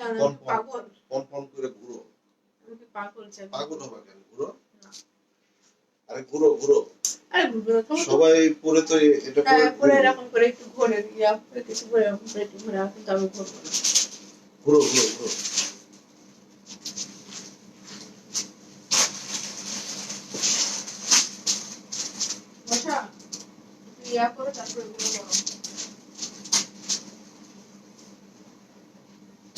আমি কোন- কোন- পাগল। ফোন ফোন করে ঘুরো পাগল হবে কেন? ঘুরো আরে ঘুরো ঘুরো আরে ঘুরবো না তুমি তো- সবাই পরে তো এটা পরে হ্যাঁ, করে ঘুরবে। এরকম করে একটু ঘুরে ইয়া করে কিছু করে এরকম করে একটু ঘুরে আসুন তবে ঘুরবো ঘুরো ঘুরো ঘুরো বসা ইয়া করে তারপরে এগুলো করো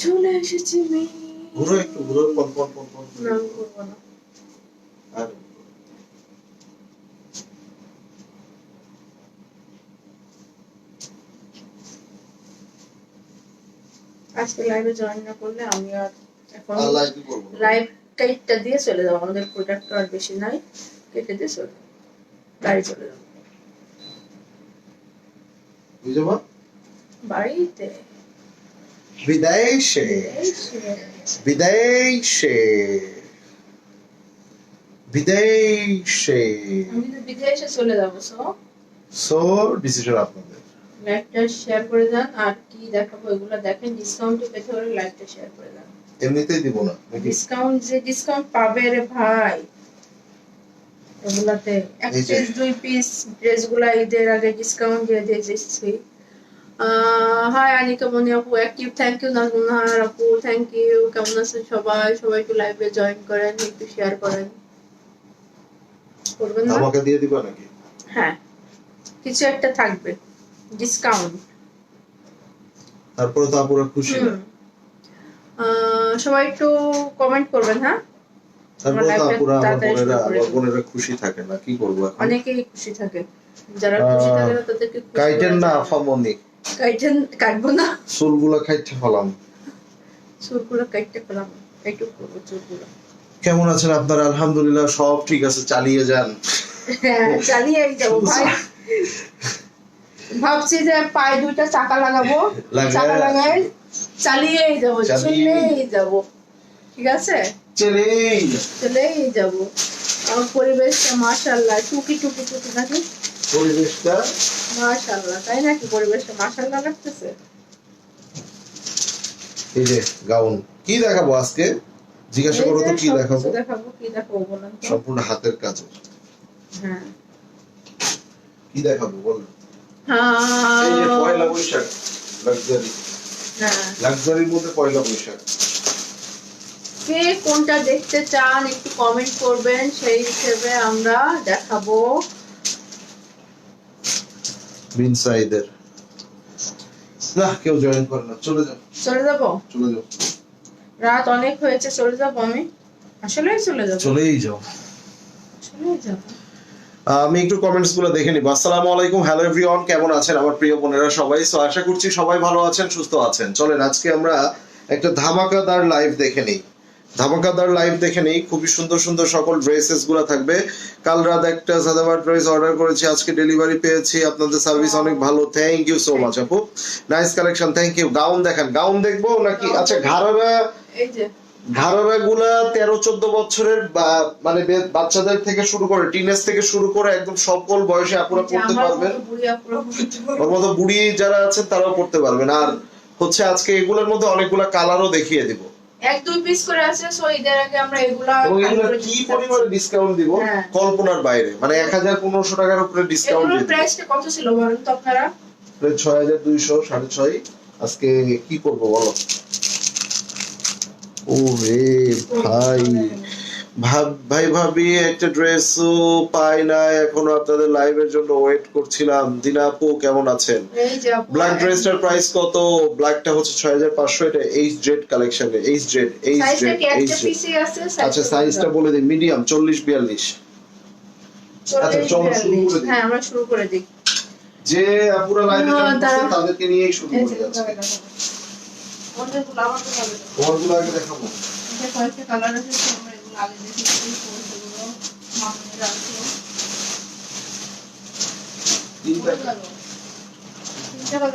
চলে এসেছি মেয়ে ঘুরো একটু ঘুরো ফোন ফোন ফোন ফোন না ঘুরবো না। আর আজকে লাইভে জয়েন না করলে আমি আর এখন লাইভ কাইটটা দিয়ে চলে যাব। আমাদের প্রোডাক্ট আর বেশি নাই। কেটে দিয়ে চলে বাড়ি চলে যাব। বাড়িতে? বিদেশে। বিদেশে বিদেশে। বিদেশে চলে যাব সো। সো ডিসিশন আপনাদের। লাইভটা শেয়ার করে দেন আর কি দেখাবো এগুলো দেখেন ডিসকাউন্টে পেতে হলে লাইভটা শেয়ার করে দেন। এমনিতেই দিব না ডিসকাউন্ট যে ডিসকাউন্ট পাবে রে ভাই এগুলাতে এক পিস দুই পিস ড্রেসগুলা ঈদের আগে ডিসকাউন্ট দিয়ে দিয়ে দিচ্ছি। হাই আনিকা মনি আপু অ্যাক্টিভ থ্যাংক ইউ নাজমুনার আপু থ্যাংক ইউ কেমন আছেন সবাই? সবাই একটু লাইভে জয়েন করেন একটু শেয়ার করেন। করবেন না? আমাকে দিয়ে দিবা নাকি? হ্যাঁ। কিছু একটা থাকবে। ডিসকাউন্ট তারপরে তো আপুরা খুশি সবাই একটু কমেন্ট করবেন হ্যাঁ? তারপরে তো আপুরা আমার বোনেরা আমার বোনেরা খুশি থাকে না। কি করব এখন? অনেকেই খুশি থাকে। যারা খুশি থাকে না তাদেরকে খুশি কাইটেন না। আফামনি কাইটেন কাটবো না। চুলগুলো খাইতে ফেলাম। চুলগুলো কাটতে পেলাম একটু করব চুলগুলো। কেমন আছেন আপনারা? আলহামদুলিল্লাহ সব ঠিক আছে চালিয়ে যান। হ্যাঁ চালিয়েই যাব ভাই। ভাবছি যে পায়ে দুইটা চাকা লাগাবো চাকা লাগাই চালিয়েই যাব চালিয়ে- চলেই যাব। ঠিক আছে? চলেই। চলেই যাব। আমার পরিবেশটা মাশাল্লাহ টুকি টুকি টুকি নাকি পরিবেশটা? মাশাল্লাহ তাই নাকি পরিবেশটা মাশাল্লাহ লাগতেছে? এই যে গাউন কি দেখাবো আজকে? জিজ্ঞাসা করো তো কি দেখাবো? দেখাবো কি দেখাবো বলেন সম্পূর্ণ হাতের কাজের। হ্যাঁ। কি দেখাবো বলো? এই যে পয়লা হ্যাঁ বৈশাখ লাক্সারি। হ্যাঁ। লাক্সারির মধ্যে পয়লা বৈশাখ। কে কোনটা দেখতে চান একটু কমেন্ট করবেন সেই হিসেবে আমরা দেখাবো। বিন সাইদের। না কেউ জয়েন করে না। চলে যাও। চলে যাব? চলে যাও। রাত অনেক হয়েছে চলে যাব আমি? চলে যাব। চলেই যাও। চলেই যাব। আমি একটু কমেন্টসগুলো দেখে নিব। আসসালামু আলাইকুম হ্যালো এভরিওয়ান কেমন আছেন আমার প্রিয় বোনেরা সবাই? সো আশা করছি সবাই ভালো আছেন সুস্থ আছেন। চলেন আজকে আমরা একটা ধামাকাদার লাইভ দেখে নিই। ধামাকাদার লাইভ দেখে নেই। খুবই সুন্দর সুন্দর সকল ড্রেসেসগুলো থাকবে। কাল রাত একটা সাদাবার ড্রেস অর্ডার করেছি আজকে ডেলিভারি পেয়েছি। আপনাদের সার্ভিস অনেক ভালো। থ্যাংক ইউ সো মাচ আপু। Nice collection thank you gown দেখেন গাউন দেখব নাকি? আচ্ছা ঘাড়ারা এই যে। ঘাড়ারা গুলা তেরো চোদ্দ বছরের মানে বাচ্চাদের থেকে শুরু করে টিনেজ থেকে শুরু করে একদম সকল বয়সে আপুরা পড়তে পারবেন। ওর মতো বুড়ি যারা আছেন তারাও পড়তে পারবেন। আর হচ্ছে আজকে এগুলোর মধ্যে অনেকগুলা কালারও দেখিয়ে দিব। এক দুই পিস করে আছে সো ঈদের আগে আমরা এগুলা কি পরিমাণ ডিসকাউন্ট দিব? হ্যাঁ। কল্পনার বাইরে। মানে এক হাজার পনেরোশো টাকার উপরে ডিসকাউন্ট দিব। প্রাইসটা কত ছিল বলেন তো আপনারা? ছয় হাজার দুইশো সাড়ে ছয়। আজকে কি করব বলো? ও রে ভাই। ভাই ভাবি একটা ড্রেসও পাই না এখনও আপনাদের লাইভের জন্য ওয়েট করছিলাম। দিনা আপু কেমন আছেন? ব্ল্যাক ড্রেসটার প্রাইস কত? ব্ল্যাকটা হচ্ছে ছয় হাজার পাঁচশো এটা H Z collection H Z H Z H Z আচ্ছা সাইজটা বলে দিই মিডিয়াম চল্লিশ বিয়াল্লিশ। আচ্ছা, চলো শুরু করে দিই। হ্যাঁ আমরা শুরু করে দিই। যে আপুরা লাইভে জয়েন তাদেরকে নিয়েই শুরু করে যাচ্ছে। তোমারগুলো আগে দেখাবো। কয়েকটা কালার আছে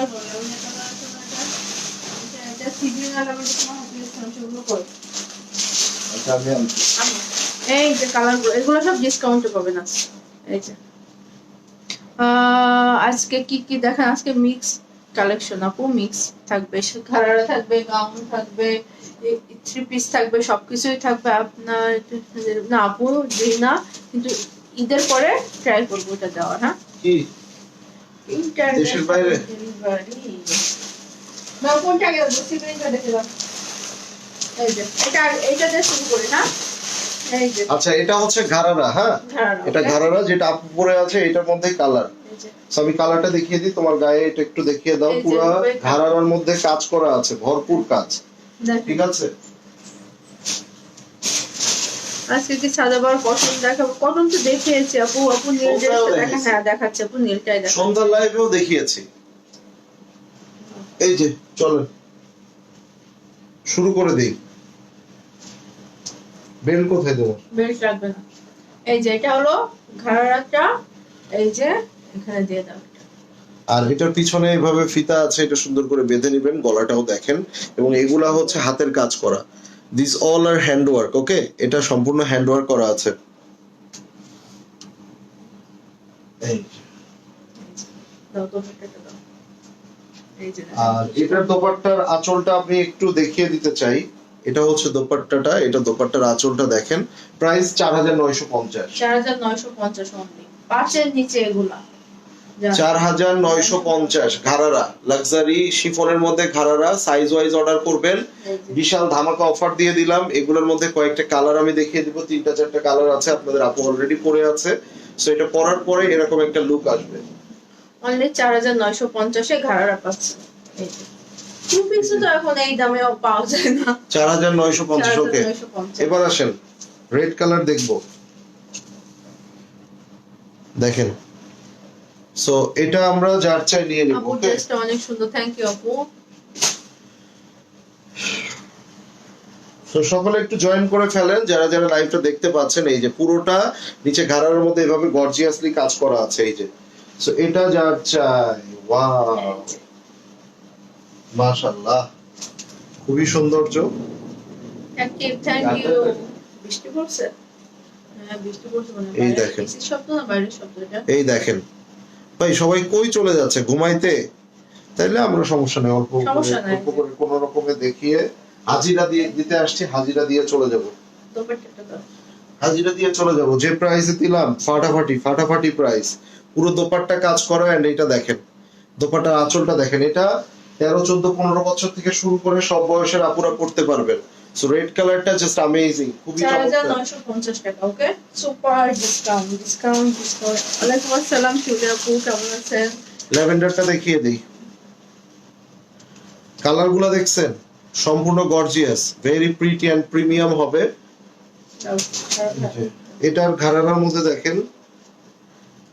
বললে ওই এটা এটা- সিগন্যাল আলাদা তোমার হাতে আচ্ছা আমি এই যে কালারগুলো এগুলো সব ডিসকাউন্টে পাবেন আজকে। এই যে। আহ, আজকে কি কি দেখেন? আজকে মিক্স কালেকশন আপু মিক্স থাকবে। ঘাড়ারা থাকবে গাউন থাকবে থ্রি পিস থাকবে সবকিছুই থাকবে আপনার না আপু দিই না কিন্তু ঈদের পরে ট্রাই করব এটা দেওয়ার হ্যাঁ? দেশের বাইরে? ডেলিভারি কোনটা আগে দাও দেখে দাও। এই যে এটা এইটা দিয়ে শুরু করি না আচ্ছা এটা হচ্ছে ঘাড়ারা হ্যাঁ? ঘাড়ারা এটা? ঘাড়ারা যেটা আপু পরে আছে এটার মধ্যে কালার। আমি কালারটা দেখিয়ে দিই তোমার গায়ে এটা একটু দেখিয়ে দাও পুরো। ঘাড়ারার মধ্যে কাজ করা আছে ভরপুর কাজ। ঠিক আছে। আজকে কি সাদাবার কটন দেখাবো কটন তো দেখিয়েছি আপু। আপু নীল ড্রেসটা দেখা হ্যাঁ দেখাচ্ছে আপু নীলটাই দেখা সন্ধ্যার লাইভেও দেখিয়েছি। এই যে চলেন শুরু করে দিই। বেল কোথায় দেবো? বেল্ট রাখবে না। এই যে এটা হলো ঘাড়াটা এই যে এখানে দিয়ে দাও। আর এটার পিছনে এভাবে ফিতা আছে এটা সুন্দর করে বেঁধে নেবেন গলাটাও দেখেন। এবং এগুলা হচ্ছে হাতের কাজ করা। This all are hand work okay এটা সম্পূর্ণ হ্যান্ড ওয়ার্ক করা আছে। আর এটার দোপাট্টার আঁচলটা আপনি একটু দেখিয়ে দিতে চাই। এটা হচ্ছে দোপাট্টাটা এটা দোপাট্টার আঁচলটা দেখেন। প্রাইস চার হাজার নয়শো পঞ্চাশ। চার হাজার নয়শো পঞ্চাশ পাঁচের নিচে এগুলা। চার হাজার নয়শো পঞ্চাশ ঘাড়ারা। লাক্সারি শিফনের মধ্যে ঘাড়ারা সাইজ ওয়াইজ অর্ডার করবেন বিশাল ধামাকা অফার দিয়ে দিলাম। এগুলোর মধ্যে কয়েকটা কালার আমি দেখিয়ে দিব। তিনটা চারটা কালার আছে আপনাদের আপু অলরেডি পরে আছে। সো এটা পরার পরে এরকম একটা লুক আসবে। অনলি চার হাজার নয়শো পঞ্চাশে ঘাড়ারা পাচ্ছে। টু পিস তো এখন এই দামে পাওয়া যায় না। চার হাজার নয়শো পঞ্চাশ ওকে এবার আসেন রেড কালার দেখব। দেখেন সো এটা আমরা যার চাই নিয়ে নিব আপু ড্রেসটা অনেক সুন্দর থ্যাংক ইউ আপু। তো সকলে একটু জয়েন করে ফেলেন যারা যারা লাইভটা দেখতে পাচ্ছেন এই যে পুরোটা নিচে ঘাড়ার মধ্যে এভাবে গর্জিয়াসলি কাজ করা আছে এই যে। সো এটা যার চাই ওয়াও মাশাআল্লাহ খুবই সৌন্দর্য। অ্যাক্টিভ থ্যাংক ইউ বৃষ্টি পড়ছে? হ্যাঁ এই দেখেন। এই দেখেন। ভাই সবাই কই চলে যাচ্ছে? ঘুমাইতে? তাইলে আমরা সমস্যা নেই অল্প। অল্প করে কোন রকমে দেখিয়ে হাজিরা দিয়ে দিতে আসছি হাজিরা দিয়ে চলে যাব। হাজিরা দিয়ে চলে যাব। যে প্রাইসে দিলাম ফাটাফাটি ফাটাফাটি প্রাইস পুরো দোপাট্টা কাজ করা এন্ড এটা দেখেন। দোপাট্টার আঁচলটা দেখেন। এটা তেরো চোদ্দ পনেরো বছর থেকে শুরু করে সব বয়সের আপুরা পড়তে পারবেন। সো রেড কালারটা জাস্ট অ্যামেজিং খুবই চমৎকার। নয়শো পঞ্চাশ টাকা okay super discount discount discount ওয়ালাইকুম আসসালাম শিউলি আপু কেমন আছেন? ল্যাভেন্ডারটা দেখিয়ে দিই। কালারগুলা দেখছেন? সম্পূর্ণ gorgeous very pretty and premium হবে। এটার ঘাড়ার মধ্যে দেখেন।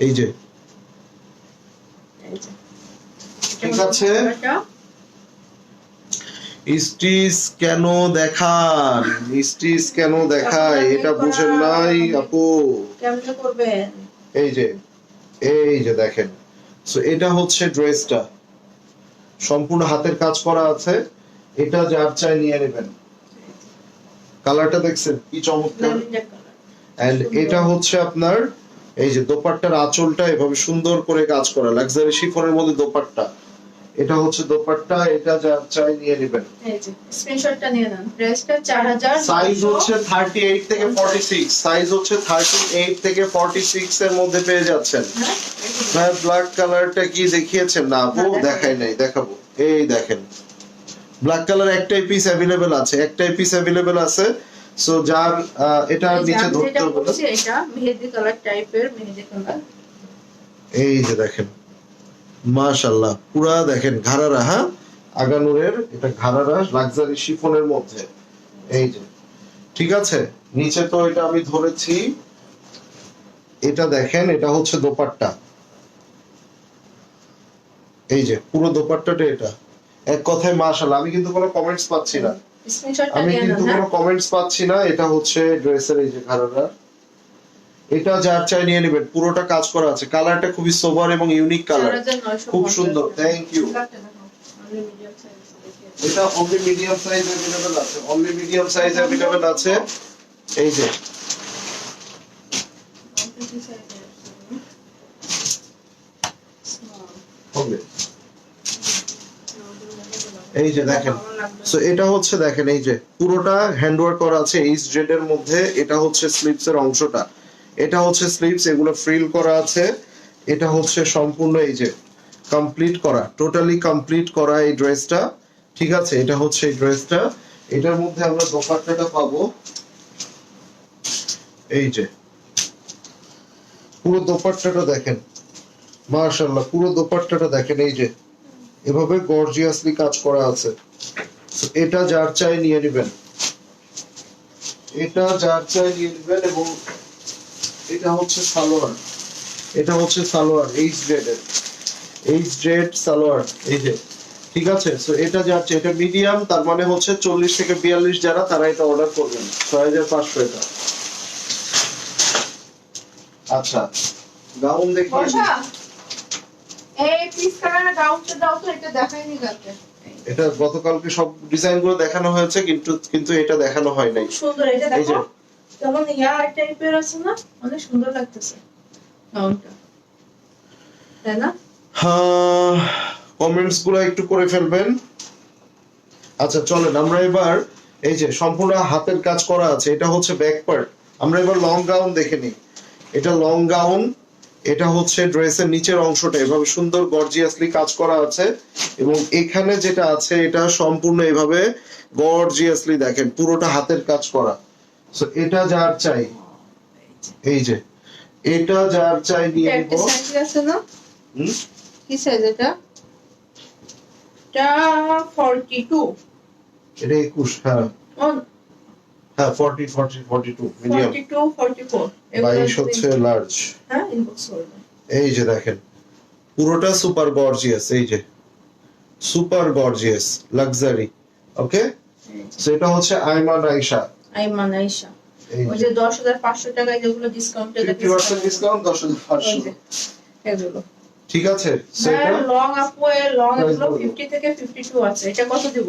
এই যে। ঠিক আছে। স্টিচ কেন দেখান? স্টিচ কেন দেখায়? এটা বুঝেন নাই আপু। এই যে এই যে দেখেন। সো এটা হচ্ছে ড্রেসটা। সম্পূর্ণ হাতের কাজ করা আছে। এটা যার চাই নিয়ে নেবেন। কালারটা দেখছেন? কি চমৎকার। এন্ড এটা হচ্ছে আপনার এই যে দোপাট্টার আঁচলটা এভাবে সুন্দর করে কাজ করা। লাক্সারি শিফনের মধ্যে দোপাট্টা। এটা হচ্ছে দোপাট্টা এটা যা চাই নিয়ে নেবেন। এই যে স্ক্রিনশটটা নিয়ে নেন। চার হাজার সাইজ হচ্ছে থার্টি এইট থেকে ফর্টি সিক্স সাইজ হচ্ছে থার্টি এইট থেকে ফর্টি সিক্স এর মধ্যে পেয়ে যাচ্ছেন। হ্যাঁ ভাই ব্ল্যাক কালারটা কি দেখিয়েছেন? না আপু দেখাই। দেখাই নাই দেখাবো। এই দেখেন। ব্ল্যাক কালার একটাই পিস অ্যাভেলেবেল আছে একটাই পিস অ্যাভেলেবেল আছে। সো যার এটা নিচে ধরতে হবে এটা মেহেদি কালার টাইপের মেহেদি কালার এই যে দেখেন। মাশাল্লাহ পুরা দেখেন ঘাড়ারা হ্যাঁ? আগানুরের এটা ঘাড়ারা লাক্সারি শিফনের মধ্যে। এই যে ঠিক আছে? নিচে তো এটা আমি ধরেছি। এটা দেখেন এটা হচ্ছে দোপাট্টা। এই যে পুরো দোপাট্টাটা এটা। এক কথায় মাশাল্লাহ আমি কিন্তু কোনো কমেন্টস পাচ্ছি না। আমি কিন্তু হ্যাঁ? কোনো কমেন্টস পাচ্ছি না এটা হচ্ছে ড্রেসের এই যে ঘাড়ারা। এটা যার চাই নিয়ে নেবেন পুরোটা কাজ করা আছে কালারটা খুবই সোবার এবং ইউনিক কালার 4950 খুব সুন্দর থ্যাংক ইউ কালারটা দেখো। আমি medium size দেখিয়ে এটা অনলি মিডিয়াম সাইজ अवेलेबल আছে অনলি মিডিয়াম সাইজ अवेलेबल আছে এই যে দিচ্ছি। Quantity size এর জন্য। Small. হবে এই যে দেখেন ভালো লাগবে। সো এটা হচ্ছে দেখেন এই যে পুরোটা হ্যান্ডওয়ার্ক করা আছে এইচ জেড এর মধ্যে এটা হচ্ছে স্লিপস এর অংশটা এটা হচ্ছে স্লিপস এগুলো ফ্রিল করা আছে। এটা হচ্ছে সম্পূর্ণ এই যে কমপ্লিট করা টোটালি কমপ্লিট করা এই ড্রেসটা ঠিক আছে? এটা হচ্ছে এই ড্রেসটা এটার মধ্যে আমরা দোপাট্টাটা পাবো। এই যে। পুরো দোপাট্টাটা দেখেন। মাশাআল্লাহ, পুরো দোপাট্টাটা দেখেন, এই যে। এভাবে গর্জিয়াসলি কাজ করা আছে। এটা যার চাই নিয়ে নেবেন। এটা যার চাই নিয়ে নেবেন এবং এটা হচ্ছে সালোয়ার। এটা হচ্ছে সালোয়ার এইচ গ্রেড এর এইচ গ্রেড সালোয়ার এই যে। ঠিক আছে? সো এটা যার চাই এটা মিডিয়াম তার মানে হচ্ছে চল্লিশ থেকে বিয়াল্লিশ যারা তারা এটা অর্ডার করবেন ছয় হাজার পাঁচশো এটা। আচ্ছা। গাউন দেখি এটা গতকালকে সব ডিজাইনগুলো দেখানো হয়েছে কিন্তু কিন্তু এটা দেখানো হয় নাই। সুন্দর এটা এই যে। দেখো। কেমন ইয়ার টাইপের আছে কমেন্টসগুলো একটু করে ফেলবেন। আচ্ছা চলেন, আমরা এবার এই যে সম্পূর্ণ হাতের কাজ করা আছে, এটা হচ্ছে ব্যাক পার্ট আমরা এবার লং গাউন দেখে নিই। এটা লং গাউন এটা হচ্ছে ড্রেসের নিচের অংশটা। এভাবে সুন্দর গর্জিয়াসলি কাজ করা আছে। এবং এখানে যেটা আছে, এটা সম্পূর্ণ এভাবে গর্জিয়াসলি দেখেন, পুরোটা হাতের কাজ করা। সো এটা যার চাই। এই যে এটা যার চাই নিয়ে নিব আছে না? হুম? কি সাইজ এটা? এটা 42 এটা একুশ হ্যাঁ। হ্যাঁ forty forty forty two medium 42 44 এগুলো বাইশ হচ্ছে লার্জ হ্যাঁ ইনবক্স এই যে দেখেন পুরোটা সুপার গর্জিয়াস এই যে। সুপার গর্জিয়াস লাক্সারি ওকে সেটা হচ্ছে আইমান আইসা আইমান আয়েশা ওই যে 10500 টাকায় যেগুলো ডিসকাউন্টে ফিফটি পার্সেন্ট ডিসকাউন্ট দশ হাজার পাঁচশো। এগুলো। ঠিক আছে সেটা লং আপু এর লং এগুলো 50 থেকে 52 আছে। এটা কত দিব?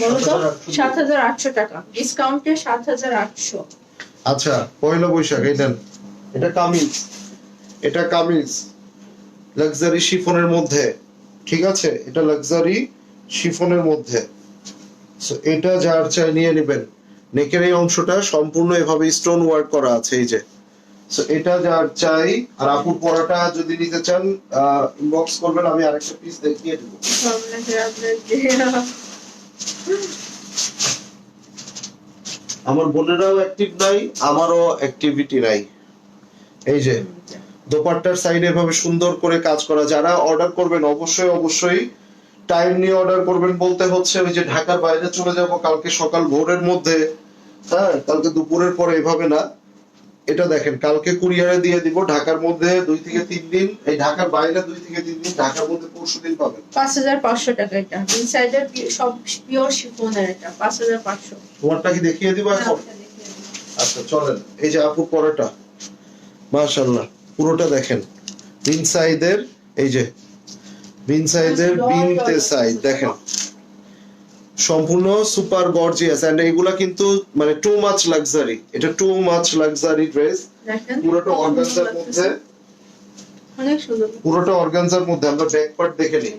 বলো তো 7,800 7800 টাকা। ডিসকাউন্টে 7800 আচ্ছা পয়লা বৈশাখ এই নেন। এটা কামিজ। এটা কামিজ। লাক্সারি শিফনের মধ্যে। ঠিক আছে এটা লাক্সারি শিফনের মধ্যে। এটা যার চাই নিয়ে নেবেন। নেকের এই অংশটা সম্পূর্ণ এভাবে স্টোন ওয়ার্ক করা আছে এই যে। So, এটা যার চাই আর আপুর পরাটা যদি নিতে চান ইনবক্স করবেন আমি আরেকটা পিস দেখিয়ে দেবো। আমার বোনেরাও অ্যাক্টিভ নাই আমারও অ্যাক্টিভিটি নাই। এই যে দোপাট্টার সাইডে এভাবে সুন্দর করে কাজ করা যারা অর্ডার করবেন অবশ্যই অবশ্যই টাইম নিয়ে অর্ডার করবেন বলতে হচ্ছে ওই যে ঢাকার বাইরে চলে যাব কালকে সকাল ভোরের মধ্যে। হ্যাঁ কালকে দুপুরের পরে এভাবে না। এটা দেখেন কালকে কুরিয়ারে দিয়ে দিব ঢাকার মধ্যে দুই থেকে তিন দিন এই ঢাকার বাইরে দুই থেকে তিন দিন ঢাকার মধ্যে পরশু দিন পাবেন। 5500 টাকা এটা। ইনসাইডের সব পিওর শিফনের এটা 5500 তোমারটা কি দেখিয়ে দিব এখন? আচ্ছা চলেন। এই যে আপু পরোটা মাশাআল্লাহ পুরোটা দেখেন। বিন সাইদের এই যে বিন সাইদের বিনতে সাইদ দেখেন। সম্পূর্ণ সুপার গর্জিয়াস এন্ড এগুলা কিন্তু মানে টু মাচ লাক্সারি এটা টু মাচ লাক্সারি ড্রেস পুরোটা অর্গানজার মধ্যে। পুরোটা অর্গানজার মধ্যে আমরা ব্যাক পার্ট দেখে নিই।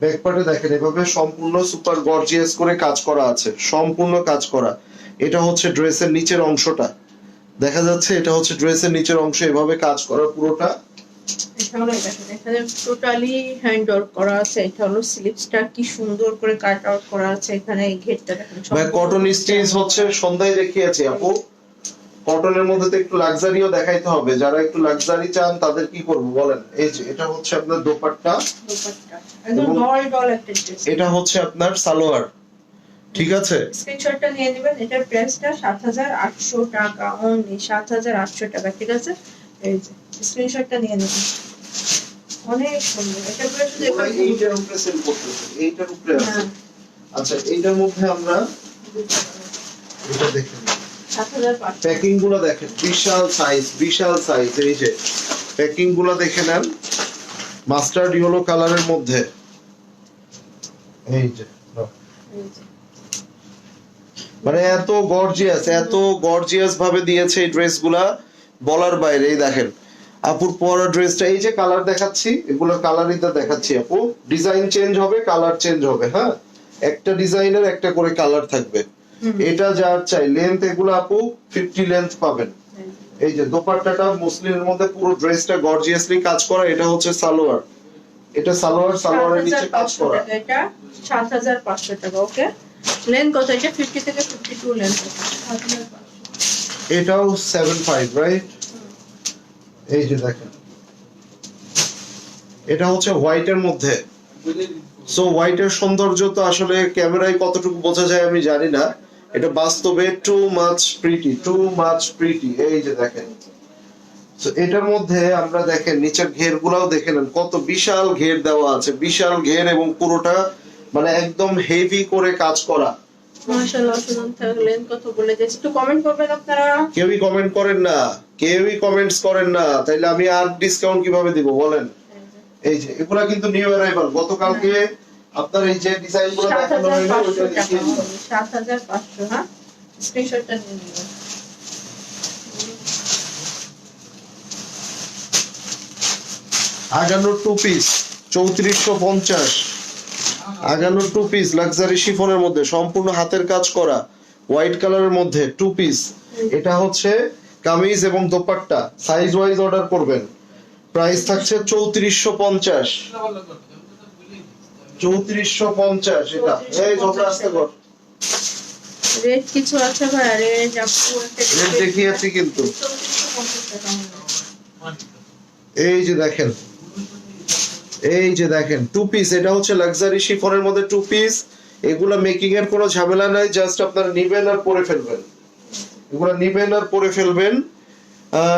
ব্যাক পার্টে দেখেন এভাবে সম্পূর্ণ সুপার গর্জিয়াস করে কাজ করা আছে। সম্পূর্ণ কাজ করা। এটা হচ্ছে ড্রেসের নিচের অংশটা। দেখা যাচ্ছে এটা হচ্ছে ড্রেসের নিচের অংশ এভাবে কাজ করা পুরোটা। টোটালি হ্যান্ড ওয়ার্ক করা আছে। এটা হলো স্লিপসটা কি সুন্দর করে কাট আউট করা আছে এখানে এই ঘেরটা দেখেন ভাই কটন স্টিচ হচ্ছে সন্ধ্যায় দেখিয়েছি আপু। কটনের মধ্যে তো একটু লাক্সারিও দেখাইতে হবে। যারা একটু লাক্সারি চান তাদের কি করব বলেন? এই যে এটা হচ্ছে আপনার দোপাট্টা। দোপাট্টা একদম ডল ডল একটা ড্রেস এটা হচ্ছে আপনার সালোয়ার। ঠিক আছে? স্ক্রিনশটটা নিয়ে নেবেন। এটার প্রাইসটা সাত হাজার আটশো টাকা অনলি সাত হাজার আটশো টাকা ঠিক আছে? এই যে স্ক্রিনশটটা নিয়ে নেবেন। অনেক সুন্দর। এটা করে শুধু এইটার উপরে সেল করতেছে এইটার উপরে হ্যাঁ। আচ্ছা এইটার মধ্যে আমরা এটা দেখে নিই। সাত হাজার পাঁচশো। প্যাকিংগুলো দেখেন বিশাল সাইজ বিশাল সাইজ এই যে প্যাকিংগুলো দেখে নেন। মাস্টার্ড ইয়েলো কালারের মধ্যে। এই যে। মানে এত গর্জিয়াস এত গর্জিয়াস ভাবে দিয়েছে এই ড্রেসগুলা বলার বাইরে এই দেখেন। আপুর পরা ড্রেসটা এই যে কালার দেখাচ্ছি এগুলো কালারিতে দেখাচ্ছি আপু। ডিজাইন চেঞ্জ হবে কালার চেঞ্জ হবে হ্যাঁ? একটা ডিজাইনের একটা করে কালার থাকবে। এটা যার চাই লেন্থ এগুলো আপু ফিফটি লেন্থ পাবেন। এই যে দোপাট্টাটা মুসলিমের মধ্যে পুরো ড্রেসটা গর্জিয়াসলি কাজ করা এটা হচ্ছে সালোয়ার। এটা সালোয়ার সালোয়ারের নিচে কাজ করা। এটা। সাত হাজার পাঁচশো টাকা ওকে? লেন্থ কত? এটা ফিফটি থেকে ফিফটি টু লেন্থ এটাও সেভেন ফাইভ রাইট এই যে দেখেন। এটা হচ্ছে হোয়াইটের মধ্যে। সো হোয়াইটের সৌন্দর্য তো আসলে ক্যামেরায় কতটুকু বোঝা যায় আমি জানি না। এটা বাস্তবে too much pretty too much pretty এই যে দেখেন। এটার মধ্যে আমরা দেখেন, নিচের ঘের গুলাও দেখে নেন। কত বিশাল ঘের দেওয়া আছে। বিশাল ঘের এবং পুরোটা মানে একদম হেভি করে কাজ করা। মাশাআল্লাহ শুনুন তাহলে কত বলে দিয়েছি একটু কমেন্ট করবেন আপনারা? কেউই কমেন্ট করেন না। কেউই কমেন্টস করেন না। তাইলে আমি আর ডিসকাউন্ট কীভাবে দিব বলেন? এই যে এগুলা কিন্তু নিউ অ্যারাইভাল গতকালকে আপনার এই যে ডিজাইনগুলো দেখানো দেখিয়ে হ্যাঁ? স্ক্রিনশটটা নিয়ে নিবেন আগানোর টু পিস চৌত্রিশশো পঞ্চাশ। আগানোর টু পিস লাক্সারি শিফনের মধ্যে সম্পূর্ণ হাতের কাজ করা হোয়াইট কালারের মধ্যে টু পিস এটা হচ্ছে কামিজ এবং দোপাট্টা। সাইজ ওয়াইজ অর্ডার করবেন। প্রাইস থাকছে চৌত্রিশশো পঞ্চাশ। চৌত্রিশশো পঞ্চাশ এটা। এই ঝগড়া আসতে কর রেট কিছু আছে ভাই? রেট দেখিয়েছি কিন্তু। এই যে দেখেন। এই যে দেখেন টু পিস এটা হচ্ছে লাক্সারি শিফনের মধ্যে টু পিস এগুলা মেকিং এর কোনো ঝামেলা নাই জাস্ট আপনারা নিবেন আর পরে ফেলবেন। এগুলা নিবেন আর পরে ফেলবেন।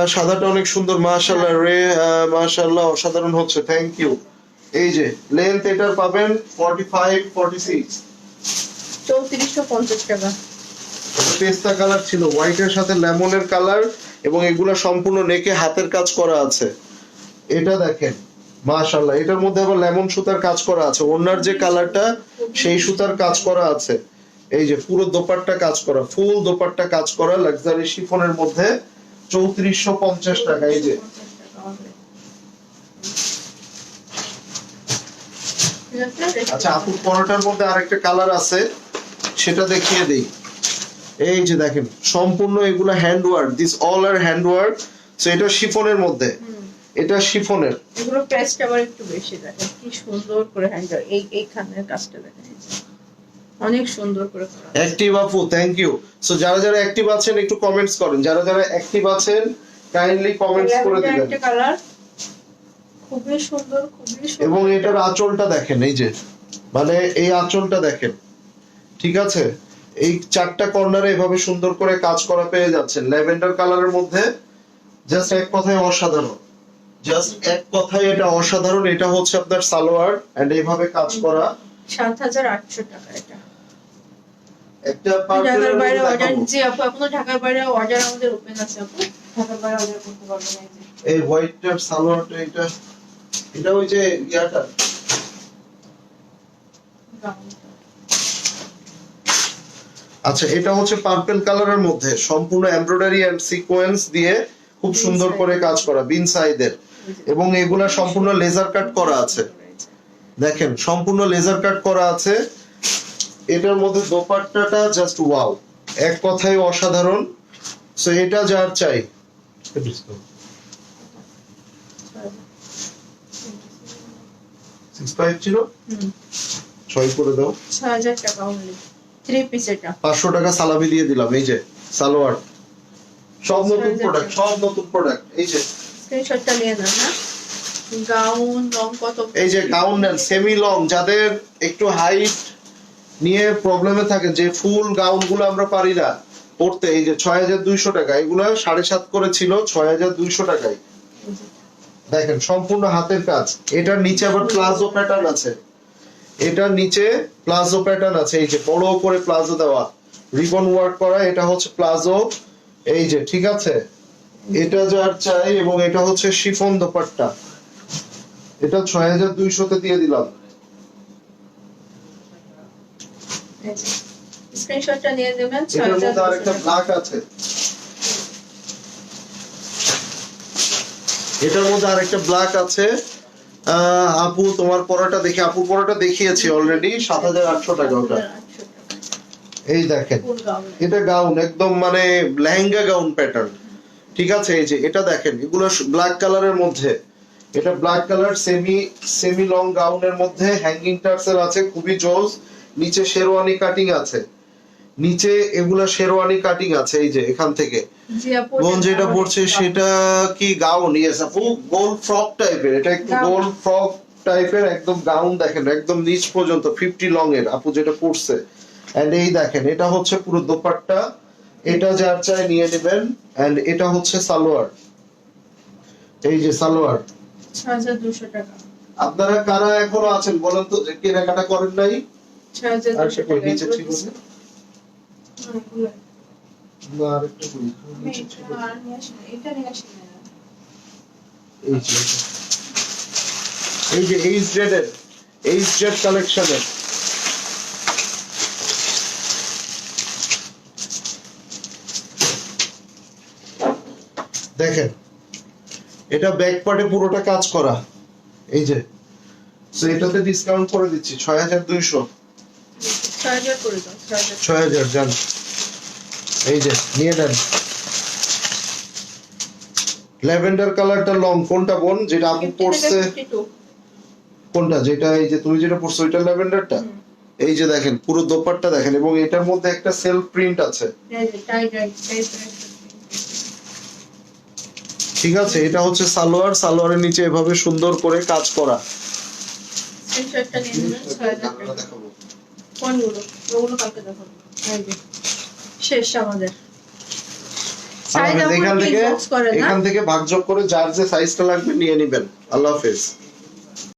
সাদাটা অনেক সুন্দর মাশাআল্লাহ রে আহ, মাশাআল্লাহ অসাধারণ হচ্ছে থ্যাংক ইউ এই যে লেন্থ এটার পাবেন 45 46 চৌত্রিশশো পঞ্চাশ টাকা। পেস্তা কালার ছিল হোয়াইটের সাথে লেমনের কালার এবং এগুলা সম্পূর্ণ নেকে হাতের কাজ করা আছে। এটা দেখেন মাশাআল্লাহ এটার মধ্যে আবার লেমন সুতার কাজ করা আছে ওনার যে কালারটা সেই সুতার কাজ করা আছে এই যে পুরো দোপাট্টা কাজ করা ফুল দোপাট্টা কাজ করা লাক্সারি শিফনের মধ্যে চৌত্রিশশো পঞ্চাশ টাকা এই যে 50 টাকা হবে। ঠিক আছে, রেখে আচ্ছা আপুর পরোটার মধ্যে আরেকটা কালার আছে সেটা দেখিয়ে দেই এই যে দেখেন সম্পূর্ণ এগুলো hand work this all are hand work so এটা শিফনের মধ্যে। এটা শিফনের। এগুলো প্রাইসটা আবার একটু বেশি দেখেন কি সুন্দর করে হ্যান্ডেল এই এইখানের কাজটা দেখেন। অনেক সুন্দর করে। অ্যাক্টিভ আপু থ্যাংক ইউ সো যারা যারা অ্যাক্টিভ আছেন একটু কমেন্টস করেন। যারা যারা অ্যাক্টিভ আছেন কাইন্ডলি কমেন্টস করে দিবেন। একটা কালার খুবই সুন্দর খুবই সুন্দর। এবং এটার আঁচলটা দেখেন এই যে। মানে এই আঁচলটা দেখেন। ঠিক আছে? এই চারটা কর্নারে এভাবে সুন্দর করে কাজ করা পেয়ে যাচ্ছেন। ল্যাভেন্ডার কালারের মধ্যে জাস্ট এক কথায় অসাধারণ। জাস্ট এক কথায় এটা অসাধারণ এটা হচ্ছে আপনার সালোয়ার এন্ড এইভাবে কাজ করা। টাকা এটা। একটা ঢাকার বাইরে অর্ডার জি আপু এখনও ঢাকার বাইরে অর্ডার আমাদের ওপেন আছে আপু। ঢাকার বাইরে অর্ডার করতে পারবেন এই হোয়াইটটার সালোয়ারটা এটা এটা ওই যে ইয়াটা। আচ্ছা এটা হচ্ছে পার্পল কালারের মধ্যে। সম্পূর্ণ এমব্রয়ডারি এন্ড সিকোয়েন্স দিয়ে খুব সুন্দর করে কাজ করা বিন সাইদের এবং এগুলা সম্পূর্ণ লেজার কাট করা আছে। দেখেন সম্পূর্ণ লেজার কাট করা আছে। এটার মধ্যে দোপাট্টাটা জাস্ট ওয়াও এক কথায় অসাধারণ। সো এটা যার চাই। ছিল? ছয় করে দাও। টাকা অনলি থ্রি পিস এটা। পাঁচশো টাকা সালামি দিয়ে দিলাম এই যে সালোয়ার। সব নতুন প্রোডাক্ট সব নতুন প্রোডাক্ট এই যে। স্ক্রিনশটটা নিয়ে হ্যাঁ? গাউন, রং কত? এই যে গাউন নেন সেমি লং যাদের একটু হাইট নিয়ে প্রবলেমে থাকে যে ফুল গাউনগুলো আমরা পারি না পড়তে এই যে ছয় হাজার দুইশো টাকা, এগুলো সাড়ে সাত ছয় হাজার দুইশো টাকায়। দেখেন, সম্পূর্ণ হাতের কাজ। এটার নিচে আবার প্লাজো প্যাটার্ন আছে। এটার নিচে প্লাজো প্যাটার্ন আছে। এই যে বড় করে প্লাজো দেওয়া। রিবন ওয়ার্ক করা, এটা হচ্ছে প্লাজো। এই যে, ঠিক আছে? এটা যার চাই এবং এটা হচ্ছে শিফন দোপাট্টা। এটা ছয় হাজার দুইশোতে দিয়ে দিলাম। স্ক্রিনশটটা নিয়ে নেবেন ছয় এটার হাজার আরেকটা। ব্ল্যাক আছে। এটার মধ্যে আরেকটা ব্ল্যাক আছে। আপু তোমার পরাটা দেখে আপুর পরাটা দেখিয়েছি অলরেডি সাত হাজার আটশো টাকা ওটা। এই দেখেন এটা গাউন একদম মানে লেহেঙ্গা গাউন প্যাটার্ন ঠিক আছে এই যে এটা দেখেন এগুলো ব্ল্যাক কালারের মধ্যে। এটা black colour semi semi long গাউনের মধ্যে হ্যাঙ্গিং টার্সেল আছে খুবই জোস। নিচে শেরওয়ানি কাটিং আছে। নিচে এগুলা শেরওয়ানি কাটিং আছে এই যে এখান থেকে। বোন যেটা পড়ছে সেটা কি গাউন ইয়েস আপু গোল ফ্রক টাইপের এটা একটু. গোল ফ্রক টাইপের একদম গাউন দেখেন একদম নিচ পর্যন্ত ফিফটি লং এর আপু যেটা পড়ছে এন্ড এই দেখেন এটা হচ্ছে পুরো দোপাট্টা। এটা যার চাই নিয়ে নেবেন এন্ড এটা হচ্ছে সালোয়ার। এই যে সালোয়ার। আপনারা কারা এখনও আছেন বলেন তো যে কেনাকাটা করেন নাই? আর 6,200 সে টাকা। নিচে এগুলো ছিল না? এগুলো। কই, নিচে ছিল। এটা আর নিয়ে আসি না, এটা নিয়ে আসি এই যে এই যে এইচ জেড এর এইচ জেড কালেকশনের দেখেন এটা ব্যাক পার্টে পুরোটা কাজ করা। এই যে তো এটাতে ডিসকাউন্ট করে দিচ্ছি ছয় হাজার দুইশো। 6,000 করে দাও, 6,000 ছয় হাজার যান এই যে নিয়ে নেন। ল্যাভেন্ডার কালারটা লং কোনটা বোন? যেটা আপু 50 থেকে পড়ছে কোনটা? যেটা এই যে তুমি যেটা পড়ছো ওইটা ল্যাভেন্ডারটা? এই যে দেখেন পুরো দোপাট্টা দেখেন এবং এটার মধ্যে একটা সেলফ প্রিন্ট আছে। ঠিক আছে এটা হচ্ছে সালোয়ার সালোয়ারের নিচে এভাবে সুন্দর করে কাজ করা স্ক্রিনশটটা নিয়ে নেবেন 6,000 টাকা। দেখাবো। কোনগুলো ওগুলো কালকে দেখাবো এই যে শেষ আমাদের সাইজ আল্লাহ হাফেজ। আমাকে এখান থেকে এখান থেকে ভাগযোগ করে যার যে সাইজটা লাগবে নিয়ে নিবেন আল্লাহ হাফেজ